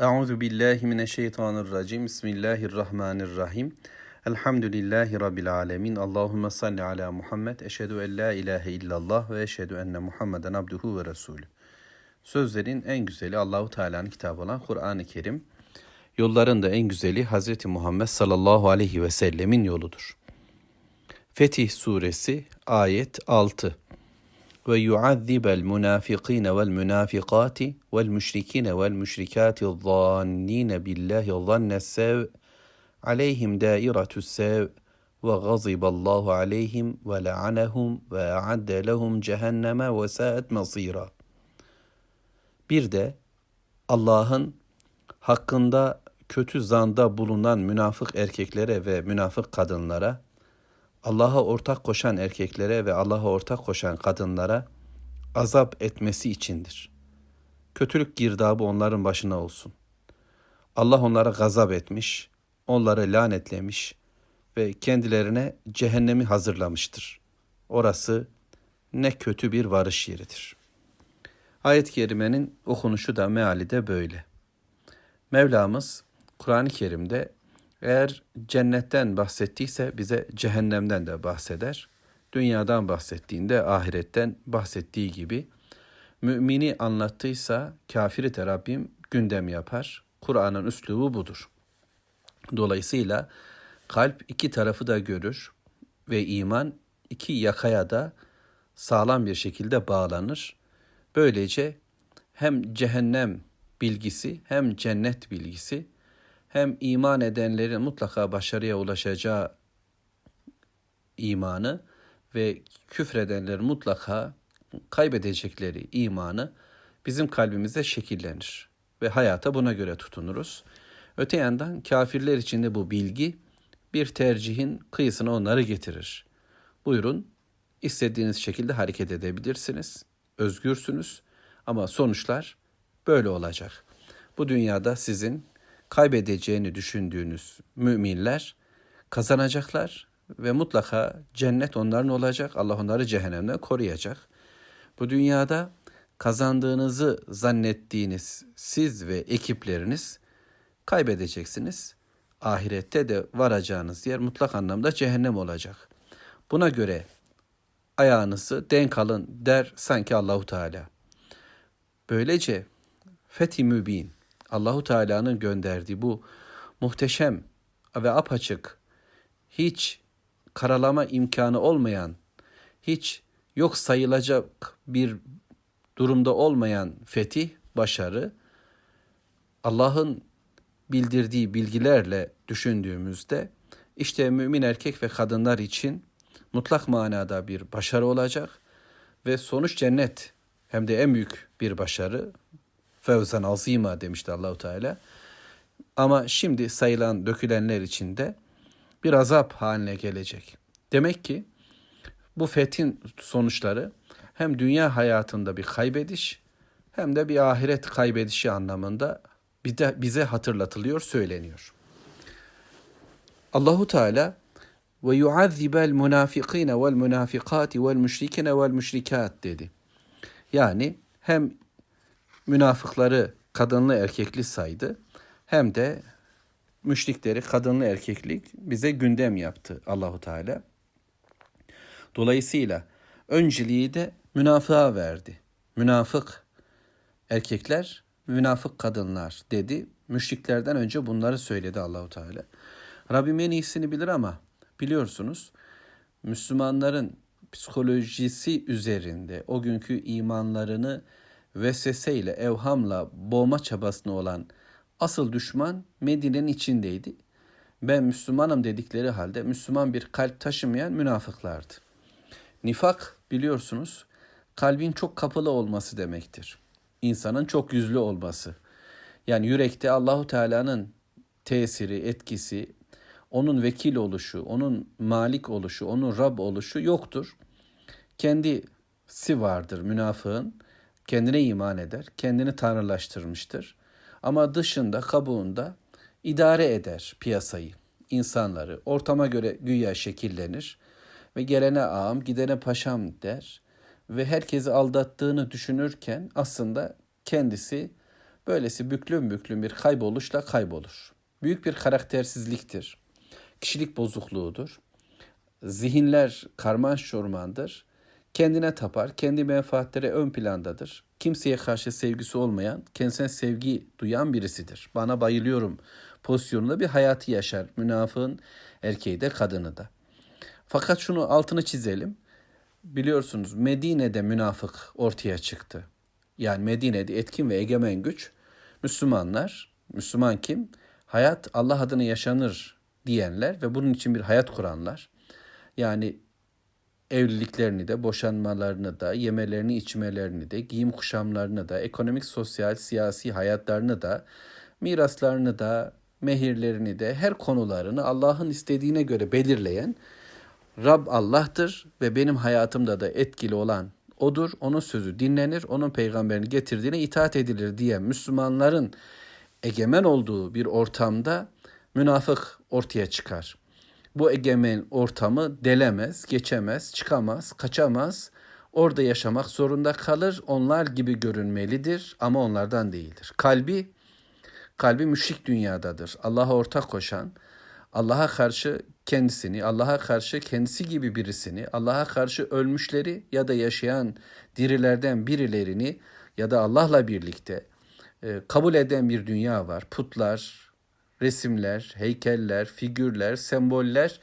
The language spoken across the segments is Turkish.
Euzu billahi mineşşeytanirracim. Bismillahirrahmanirrahim. Elhamdülillahi rabbil alamin. Allahumme salli ala Muhammed. Eşhedü en la ilahe illallah ve eşhedü enne Muhammeden abduhu ve resulü. Sözlerin en güzeli Allahu Teala'nın kitabı olan Kur'an-ı Kerim. Yolların da en güzeli Hazreti Muhammed sallallahu aleyhi ve sellemin yoludur. Fetih Suresi ayet 6 ve yuazzibel munafikine vel munafikati vel müşrikine vel müşrikati zannine billahi zanne sev aleyhim dairetü sev ve gaziballahu aleyhim ve la'anehum ve a'adde lehum cehenneme ve sa'et masira. Bir de Allah'ın hakkında kötü zanda bulunan münafık erkeklere ve münafık kadınlara Allah'a ortak koşan erkeklere ve Allah'a ortak koşan kadınlara azap etmesi içindir. Kötülük girdabı onların başına olsun. Allah onlara gazap etmiş, onları lanetlemiş ve kendilerine cehennemi hazırlamıştır. Orası ne kötü bir varış yeridir. Ayet-i kerimenin okunuşu da meali de böyle. Mevlamız Kur'an-ı Kerim'de eğer cennetten bahsettiyse bize cehennemden de bahseder. Dünyadan bahsettiğinde ahiretten bahsettiği gibi mümini anlattıysa kafiri de Rabbim gündem yapar. Kur'an'ın üslubu budur. Dolayısıyla kalp iki tarafı da görür ve iman iki yakaya da sağlam bir şekilde bağlanır. Böylece hem cehennem bilgisi hem cennet bilgisi hem iman edenlerin mutlaka başarıya ulaşacağı imanı ve küfredenlerin mutlaka kaybedecekleri imanı bizim kalbimizde şekillenir ve hayata buna göre tutunuruz. Öte yandan kafirler için de bu bilgi bir tercihin kıyısına onları getirir. Buyurun istediğiniz şekilde hareket edebilirsiniz. Özgürsünüz ama sonuçlar böyle olacak. Bu dünyada sizin kaybedeceğini düşündüğünüz müminler kazanacaklar ve mutlaka cennet onların olacak. Allah onları cehennemden koruyacak. Bu dünyada kazandığınızı zannettiğiniz siz ve ekipleriniz kaybedeceksiniz. Ahirette de varacağınız yer mutlak anlamda cehennem olacak. Buna göre ayağınızı denk alın der sanki Allahu Teala. Böylece fethi mübin Allahu Teala'nın gönderdiği bu muhteşem ve apaçık hiç karalama imkanı olmayan, hiç yok sayılacak bir durumda olmayan fetih, başarı Allah'ın bildirdiği bilgilerle düşündüğümüzde işte mümin erkek ve kadınlar için mutlak manada bir başarı olacak ve sonuç cennet hem de en büyük bir başarı fevzen azima demişti Allahu Teala. Ama şimdi sayılan dökülenler içinde bir azap haline gelecek. Demek ki bu fethin sonuçları hem dünya hayatında bir kaybediş hem de bir ahiret kaybedişi anlamında bize hatırlatılıyor, söyleniyor. Allahu Teala ve yuazzibel munafikine vel munafikati vel müşrikine vel müşrikat dedi. Yani hem münafıkları kadınlı erkekli saydı hem de müşrikleri kadınlı erkeklik bize gündem yaptı Allahu Teala. Dolayısıyla önceliği de münafığa verdi. Münafık erkekler, münafık kadınlar dedi. Müşriklerden önce bunları söyledi Allahu Teala. Rabbim en iyisini bilir ama biliyorsunuz Müslümanların psikolojisi üzerinde o günkü imanlarını vesveseyle, evhamla boğma çabasına olan asıl düşman Medine'nin içindeydi. Ben Müslümanım dedikleri halde Müslüman bir kalp taşımayan münafıklardı. Nifak biliyorsunuz kalbin çok kapalı olması demektir. İnsanın çok yüzlü olması. Yani yürekte Allahu Teala'nın tesiri, etkisi, onun vekil oluşu, onun malik oluşu, onun Rab oluşu yoktur. Kendisi vardır münafığın kendine iman eder, kendini tanrılaştırmıştır. Ama dışında, kabuğunda idare eder piyasayı, insanları. Ortama göre güya şekillenir ve gelene ağam, gidene paşam der ve herkesi aldattığını düşünürken aslında kendisi Böylesi büklüm büklüm bir kayboluşla kaybolur. Büyük bir karaktersizliktir. Kişilik bozukluğudur. Zihinler karman çormandır. Kendine tapar, kendi menfaatleri ön plandadır. Kimseye karşı sevgisi olmayan, kendisine sevgi duyan birisidir. Bana bayılıyorum pozisyonunda bir hayatı yaşar. Münafığın erkeği de kadını da. Fakat şunu altını çizelim. Biliyorsunuz Medine'de münafık ortaya çıktı. Yani Medine'de etkin ve egemen güç Müslümanlar. Müslüman kim? Hayat Allah adına yaşanır diyenler ve bunun için bir hayat kuranlar. Yani evliliklerini de, boşanmalarını da, yemelerini, içmelerini de, giyim kuşamlarını da, ekonomik, sosyal, siyasi hayatlarını da, miraslarını da, mehirlerini de, her konularını Allah'ın istediğine göre belirleyen Rab Allah'tır ve benim hayatımda da etkili olan odur. Onun sözü dinlenir, onun peygamberini getirdiğine itaat edilir diye Müslümanların egemen olduğu bir ortamda münafık ortaya çıkar. Bu egemen ortamı delemez, geçemez, çıkamaz, kaçamaz. Orada yaşamak zorunda kalır. Onlar gibi görünmelidir ama onlardan değildir. Kalbi kalbi müşrik dünyadadır. Allah'a ortak koşan, Allah'a karşı kendisini, Allah'a karşı kendisi gibi birisini, Allah'a karşı ölmüşleri ya da yaşayan dirilerden birilerini ya da Allah'la birlikte e, kabul eden bir dünya var. Putlar, resimler, heykeller, figürler, semboller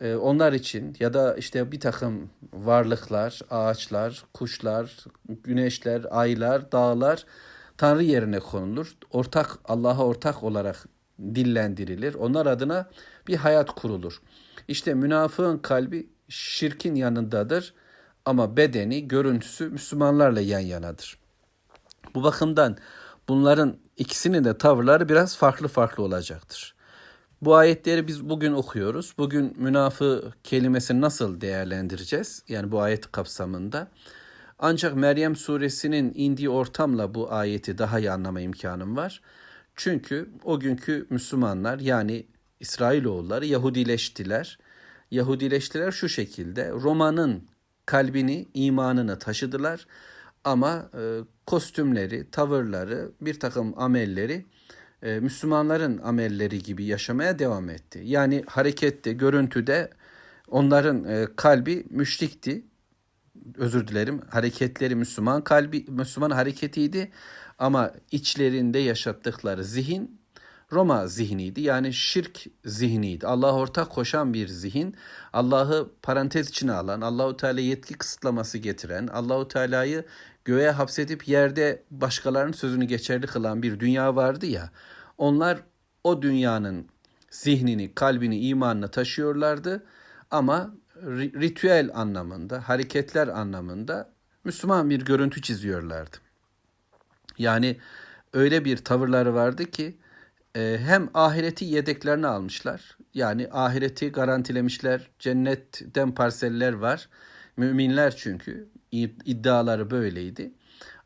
e, onlar için ya da işte bir takım varlıklar, ağaçlar, kuşlar, güneşler, aylar, dağlar Tanrı yerine konulur. Ortak Allah'a ortak olarak dillendirilir. Onlar adına bir hayat kurulur. İşte münafığın kalbi şirkin yanındadır ama bedeni, görüntüsü Müslümanlarla yan yanadır. Bu bakımdan bunların ikisinin de tavırları biraz farklı farklı olacaktır. Bu ayetleri biz bugün okuyoruz. Bugün münafı kelimesini nasıl değerlendireceğiz? Yani bu ayet kapsamında. Ancak Meryem suresinin indiği ortamla bu ayeti daha iyi anlama imkanım var. Çünkü o günkü Müslümanlar yani İsrailoğulları Yahudileştiler. Yahudileştiler şu şekilde Roma'nın kalbini, imanını taşıdılar ama e, kostümleri, tavırları, bir takım amelleri e, Müslümanların amelleri gibi yaşamaya devam etti. Yani harekette, görüntüde onların e, kalbi müşrikti. Özür dilerim. Hareketleri Müslüman kalbi Müslüman hareketiydi ama içlerinde yaşattıkları zihin Roma zihniydi. Yani şirk zihniydi. Allah'a ortak koşan bir zihin, Allah'ı parantez içine alan, Allahu Teala yetki kısıtlaması getiren, Allahu Teala'yı göğe hapsedip yerde başkalarının sözünü geçerli kılan bir dünya vardı ya. Onlar o dünyanın zihnini, kalbini, imanını taşıyorlardı ama ritüel anlamında, hareketler anlamında Müslüman bir görüntü çiziyorlardı. Yani öyle bir tavırları vardı ki e, hem ahireti yedeklerini almışlar. Yani ahireti garantilemişler. Cennetten parseller var. Müminler çünkü iddiaları böyleydi.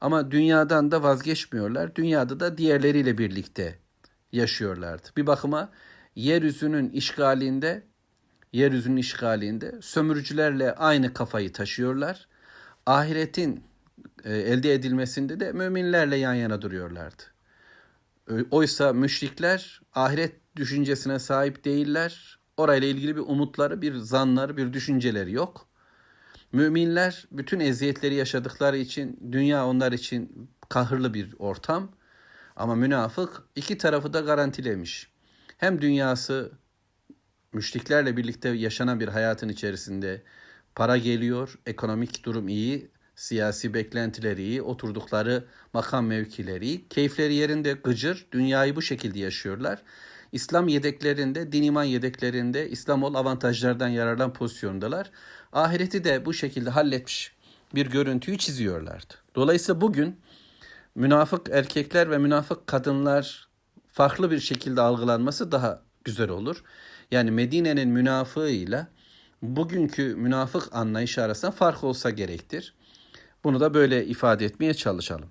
Ama dünyadan da vazgeçmiyorlar. Dünyada da diğerleriyle birlikte yaşıyorlardı. Bir bakıma yeryüzünün işgalinde yeryüzünün işgalinde sömürücülerle aynı kafayı taşıyorlar. Ahiretin e, elde edilmesinde de müminlerle yan yana duruyorlardı. Oysa müşrikler ahiret düşüncesine sahip değiller. Orayla ilgili bir umutları, bir zanları, bir düşünceleri yok. Müminler bütün eziyetleri yaşadıkları için dünya onlar için kahırlı bir ortam. Ama münafık iki tarafı da garantilemiş. Hem dünyası müşriklerle birlikte yaşanan bir hayatın içerisinde para geliyor, ekonomik durum iyi, siyasi beklentileri iyi, oturdukları makam mevkileri iyi, keyifleri yerinde gıcır, dünyayı bu şekilde yaşıyorlar. İslam yedeklerinde, din iman yedeklerinde İslam ol avantajlardan yararlan pozisyondalar. Ahireti de bu şekilde halletmiş bir görüntüyü çiziyorlardı. Dolayısıyla bugün münafık erkekler ve münafık kadınlar farklı bir şekilde algılanması daha güzel olur. Yani Medine'nin münafığıyla bugünkü münafık anlayışı arasında fark olsa gerektir. Bunu da böyle ifade etmeye çalışalım.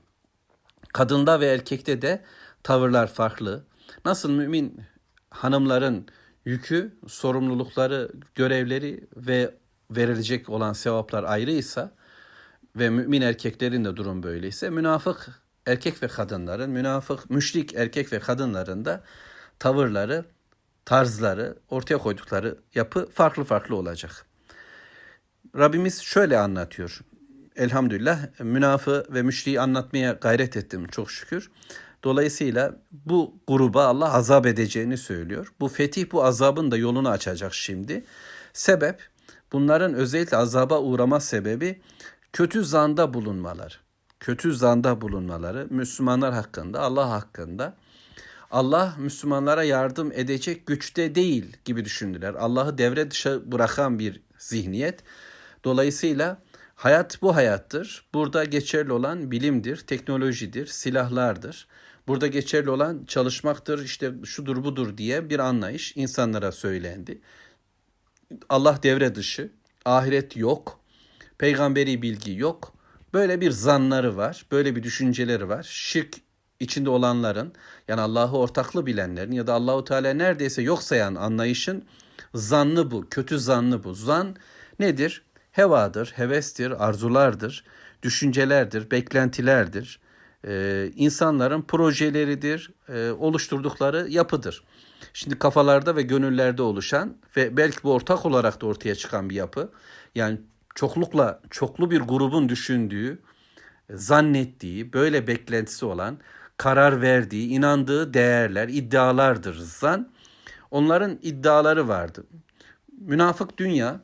Kadında ve erkekte de tavırlar farklı. Nasıl mümin hanımların yükü, sorumlulukları, görevleri ve verilecek olan sevaplar ayrıysa ve mümin erkeklerin de durum böyleyse münafık erkek ve kadınların, münafık, müşrik erkek ve kadınların da tavırları, tarzları, ortaya koydukları yapı farklı farklı olacak. Rabbimiz şöyle anlatıyor. Elhamdülillah münafı ve müşriği anlatmaya gayret ettim çok şükür. Dolayısıyla bu gruba Allah azap edeceğini söylüyor. Bu fetih bu azabın da yolunu açacak şimdi. Sebep bunların özellikle azaba uğrama sebebi kötü zanda bulunmaları. Kötü zanda bulunmaları Müslümanlar hakkında, Allah hakkında. Allah Müslümanlara yardım edecek güçte değil gibi düşündüler. Allah'ı devre dışı bırakan bir zihniyet. Dolayısıyla hayat bu hayattır. Burada geçerli olan bilimdir, teknolojidir, silahlardır. Burada geçerli olan çalışmaktır, işte şudur budur diye bir anlayış insanlara söylendi. Allah devre dışı, ahiret yok, peygamberi bilgi yok. Böyle bir zanları var, böyle bir düşünceleri var. Şirk içinde olanların yani Allah'ı ortaklı bilenlerin ya da Allahu Teala neredeyse yok sayan anlayışın zannı bu, kötü zannı bu. Zan nedir? Hevadır, hevestir, arzulardır, düşüncelerdir, beklentilerdir. Ee, insanların projeleridir, e, oluşturdukları yapıdır. Şimdi kafalarda ve gönüllerde oluşan ve belki bu ortak olarak da ortaya çıkan bir yapı. Yani çoklukla çoklu bir grubun düşündüğü, zannettiği, böyle beklentisi olan, karar verdiği, inandığı değerler, iddialardır zan. Onların iddiaları vardı. Münafık dünya,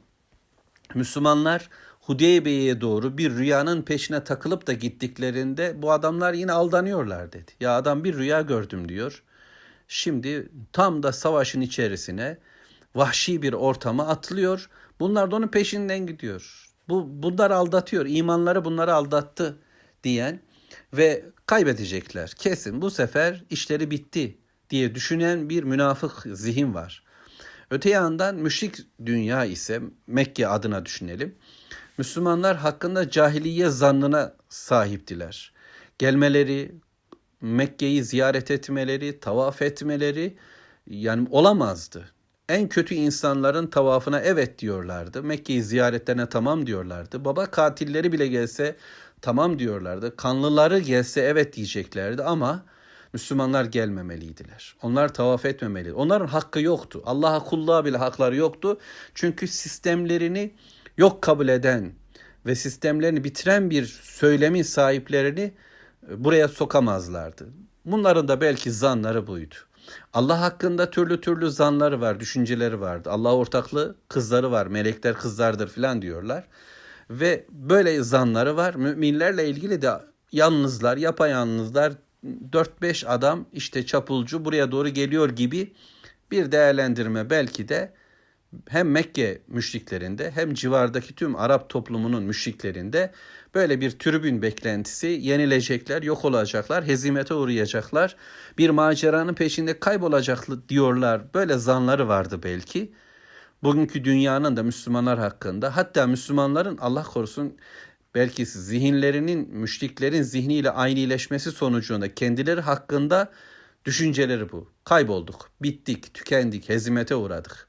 Müslümanlar Hudeybiye'ye doğru bir rüyanın peşine takılıp da gittiklerinde bu adamlar yine aldanıyorlar dedi. Ya adam bir rüya gördüm diyor. Şimdi tam da savaşın içerisine vahşi bir ortama atlıyor. Bunlar da onun peşinden gidiyor. Bu bunlar aldatıyor. İmanları bunları aldattı diyen ve kaybedecekler. Kesin bu sefer işleri bitti diye düşünen bir münafık zihin var. Öte yandan müşrik dünya ise Mekke adına düşünelim. Müslümanlar hakkında cahiliye zannına sahiptiler. Gelmeleri, Mekke'yi ziyaret etmeleri, tavaf etmeleri yani olamazdı. En kötü insanların tavafına evet diyorlardı. Mekke'yi ziyaretlerine tamam diyorlardı. Baba katilleri bile gelse tamam diyorlardı. Kanlıları gelse evet diyeceklerdi ama Müslümanlar gelmemeliydiler. Onlar tavaf etmemeli. Onların hakkı yoktu. Allah'a kulluğa bile hakları yoktu. Çünkü sistemlerini yok kabul eden ve sistemlerini bitiren bir söylemin sahiplerini buraya sokamazlardı. Bunların da belki zanları buydu. Allah hakkında türlü türlü zanları var, düşünceleri vardı. Allah ortaklı kızları var, melekler kızlardır filan diyorlar. Ve böyle zanları var. Müminlerle ilgili de yalnızlar, yapayalnızlar, 4-5 adam işte çapulcu buraya doğru geliyor gibi bir değerlendirme belki de hem Mekke müşriklerinde hem civardaki tüm Arap toplumunun müşriklerinde böyle bir tribün beklentisi yenilecekler, yok olacaklar, hezimete uğrayacaklar, bir maceranın peşinde kaybolacaklar diyorlar. Böyle zanları vardı belki. Bugünkü dünyanın da Müslümanlar hakkında hatta Müslümanların Allah korusun belki zihinlerinin müşriklerin zihniyle aynıleşmesi sonucunda kendileri hakkında düşünceleri bu. Kaybolduk, bittik, tükendik, hezimete uğradık.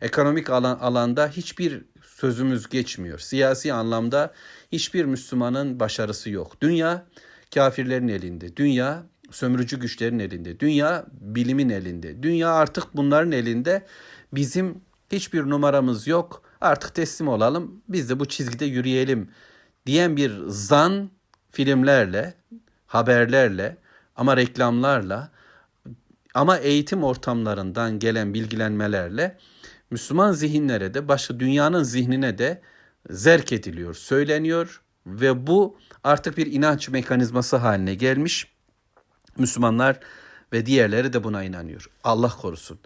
Ekonomik alan, alanda hiçbir sözümüz geçmiyor. Siyasi anlamda hiçbir Müslümanın başarısı yok. Dünya kafirlerin elinde. Dünya sömürücü güçlerin elinde. Dünya bilimin elinde. Dünya artık bunların elinde. Bizim hiçbir numaramız yok. Artık teslim olalım. Biz de bu çizgide yürüyelim diyen bir zan filmlerle, haberlerle ama reklamlarla ama eğitim ortamlarından gelen bilgilenmelerle Müslüman zihinlere de başka dünyanın zihnine de zerk ediliyor, söyleniyor ve bu artık bir inanç mekanizması haline gelmiş. Müslümanlar ve diğerleri de buna inanıyor. Allah korusun.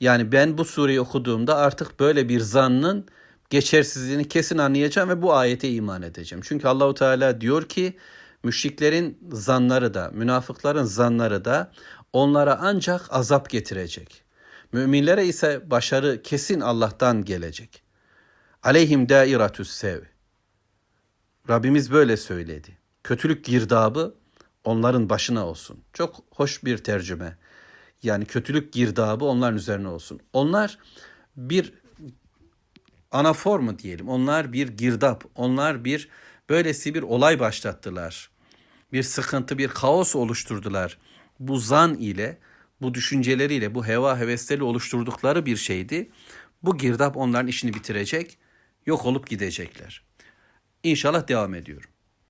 Yani ben bu sureyi okuduğumda artık böyle bir zannın geçersizliğini kesin anlayacağım ve bu ayete iman edeceğim. Çünkü Allahu Teala diyor ki müşriklerin zanları da, münafıkların zanları da onlara ancak azap getirecek. Müminlere ise başarı kesin Allah'tan gelecek. Aleyhim dairatüs sev. Rabbimiz böyle söyledi. Kötülük girdabı onların başına olsun. Çok hoş bir tercüme. Yani kötülük girdabı onların üzerine olsun. Onlar bir anafor mu diyelim. Onlar bir girdap, onlar bir böylesi bir olay başlattılar. bir sıkıntı, bir kaos oluşturdular. Bu zan ile, bu düşünceleriyle, bu heva hevesleriyle oluşturdukları bir şeydi. Bu girdap onların işini bitirecek, yok olup gidecekler. İnşallah devam ediyorum.